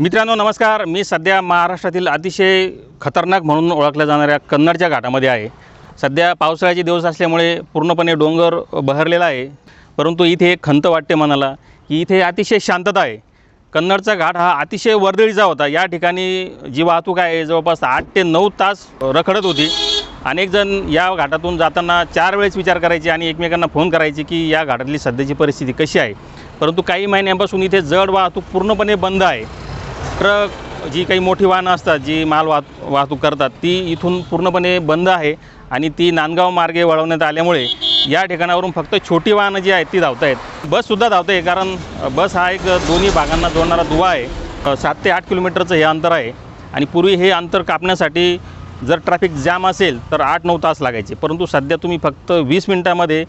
मित्रांनो नमस्कार. मी सध्या महाराष्ट्रातील अतिशय खतरनाक म्हणून ओळखल्या जाणाऱ्या कन्नडच्या घाटामध्ये आहे. सध्या पावसाळ्याचे दिवस असल्यामुळे पूर्णपणे डोंगर बहरलेला आहे. परंतु इथे एक खंत वाटते मनाला की इथे अतिशय शांतता आहे. कन्नडचा घाट हा अतिशय वर्दळीचा होता. या ठिकाणी जी वाहतूक आहे जवळपास आठ ते नऊ तास रखडत होती. अनेक जण या घाटातून जाताना चार वेळेस विचार करायचे आणि एकमेकांना फोन करायचे की या घाटातली सध्याची परिस्थिती कशी आहे. परंतु काही महिन्यांपासून इथे जड वाहतूक पूर्णपणे बंद आहे. ट्रक जी काही मोठी वाहनं असतात जी माल वाहत वाहतूक करतात ती इथून पूर्णपणे बंद आहे आणि ती नांदगाव मार्गे वळवण्यात आल्यामुळे या ठिकाणावरून फक्त छोटी वाहनं जी आहेत ती धावत आहेत बससुद्धा धावत आहे कारण बस हा एक दोन्ही भागांना जोडणारा दुवा आहे. सात ते आठ किलोमीटरचं हे अंतर आहे आणि पूर्वी हे अंतर कापण्यासाठी जर ट्रॅफिक जाम असेल तर आठ नऊ तास लागायचे. परंतु सध्या तुम्ही फक्त वीस मिनटामध्ये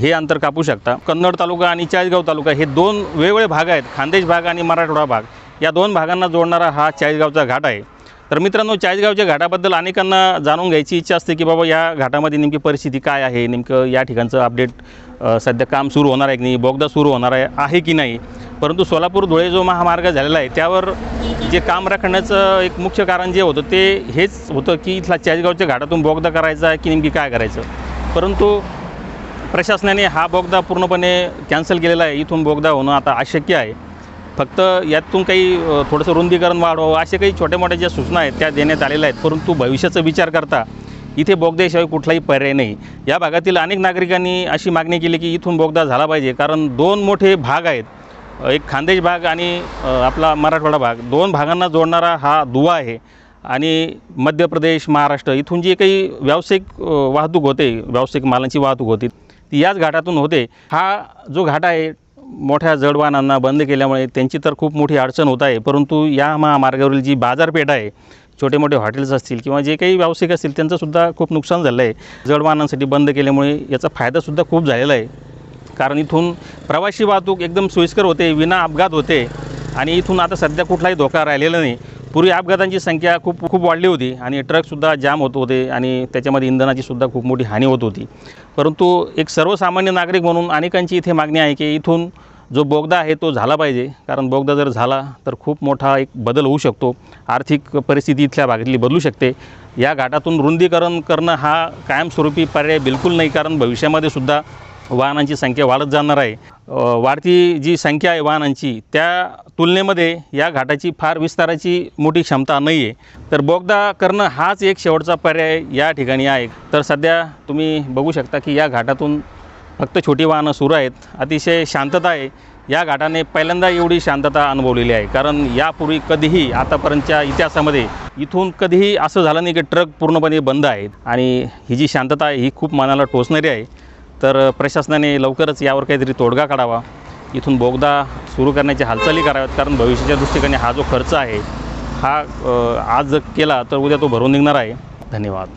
हे अंतर कापू शकता. कन्नड तालुका आणि चाळीसगाव तालुका हे दोन वेगवेगळे भाग आहेत. खानदेश भाग आणि मराठवाडा भाग. या दोन भागांना जोडणारा हा चाळीसगावचा घाट आहे. तर मित्रांनो चाळीसगावच्या घाटाबद्दल अनेकांना जाणून घ्यायची इच्छा असते की बाबा या घाटामध्ये नेमकी परिस्थिती काय आहे? नेमकं या ठिकाणचं अपडेट सध्या काम सुरू होणार आहे की नाही? बोगदा सुरू होणार आहे आहे की नाही? परंतु सोलापूर धुळे जो महामार्ग झालेला आहे त्यावर जे काम राखण्याचं एक मुख्य कारण जे होतं ते हेच होतं की इथला चाळीसगावच्या घाटातून बोगदा करायचा की नेमकी काय करायचं? परंतु प्रशासनाने हा बोगदा पूर्णपणे कॅन्सल केलेला आहे. इथून बोगदा होणं आता अशक्य आहे. फक्त यातून काही थोडंसं रुंदीकरण वाढवावं असे काही छोट्या मोठ्या ज्या सूचना आहेत त्या देण्यात आलेल्या आहेत. परंतु भविष्याचा विचार करता इथे बोगद्याशिवाय कुठलाही पर्याय नाही. या भागातील अनेक नागरिकांनी अशी मागणी केली की इथून बोगदा झाला पाहिजे. कारण दोन मोठे भाग आहेत. एक खानदेश भाग आणि आपला मराठवाडा भाग. दोन भागांना जोडणारा हा दुवा आहे. आणि मध्य प्रदेश महाराष्ट्र इथून जी काही व्यावसायिक वाहतूक होते व्यावसायिक मालांची वाहतूक होती ती याच घाटातून होते. हा जो घाट आहे मोठ्या जड वाहनांना बंद केल्यामुळे त्यांची तर खूप मोठी अडचण होत आहे परंतु या महामार्गावरील जी बाजारपेठ आहे छोटे मोठे हॉटेल्स असतील किंवा जे काही व्यावसायिक असतील त्यांचंसुद्धा खूप नुकसान झालं आहे. जड वाहनांसाठी बंद केल्यामुळे याचा फायदासुद्धा खूप झालेला आहे. कारण इथून प्रवासी वाहतूक एकदम सोयीस्कर होते विना अपघात होते आणि इथून आता सध्या कुठलाही धोका राहिलेला नाही. पूर्वी अपघातांची संख्या खूप खूप वाढली होती आणि ट्रकसुद्धा जाम होत होते आणि त्याच्यामध्ये इंधनाची सुद्धा खूप मोठी हानी होत होती. परंतु एक सर्वसामान्य नागरिक म्हणून अनेकांची इथे मागणी आहे की इथून जो बोगदा आहे तो झाला पाहिजे. कारण बोगदा जर झाला तर खूप मोठा एक बदल होऊ शकतो. आर्थिक परिस्थिती इथल्या भागातली बदलू शकते. या घाटातून रुंदीकरण करणं हा कायमस्वरूपी पर्याय बिलकुल नाही. कारण भविष्यामध्ये सुद्धा वाहनांची संख्या वाढत जाणार आहे. वाढती जी संख्या आहे वाहनांची त्या तुलनेमध्ये या घाटाची फार विस्ताराची मोठी क्षमता नाही आहे तर बोगदा करणं हाच एक शेवटचा पर्याय या ठिकाणी आहे. तर सध्या तुम्ही बघू शकता की या घाटातून फक्त छोटी वाहनं सुरू आहेत. अतिशय शांतता आहे. या घाटाने पहिल्यांदा एवढी शांतता अनुभवलेली आहे. कारण यापूर्वी कधीही आतापर्यंतच्या इतिहासामध्ये इथून कधीही असं झालं नाही की ट्रक पूर्णपणे बंद आहेत. आणि ही जी शांतता आहे ही खूप मनाला टोचणारी आहे. तर प्रशासनाने लवकरच यावर काहीतरी तोडगा काढावा. इथून बोगदा सुरू करण्याची हालचाली कराव्यात कारण भविष्याच्या दृष्टीने हा जो खर्च आहे हा आज आज केला तर उद्या तो भरून निघणार आहे. धन्यवाद.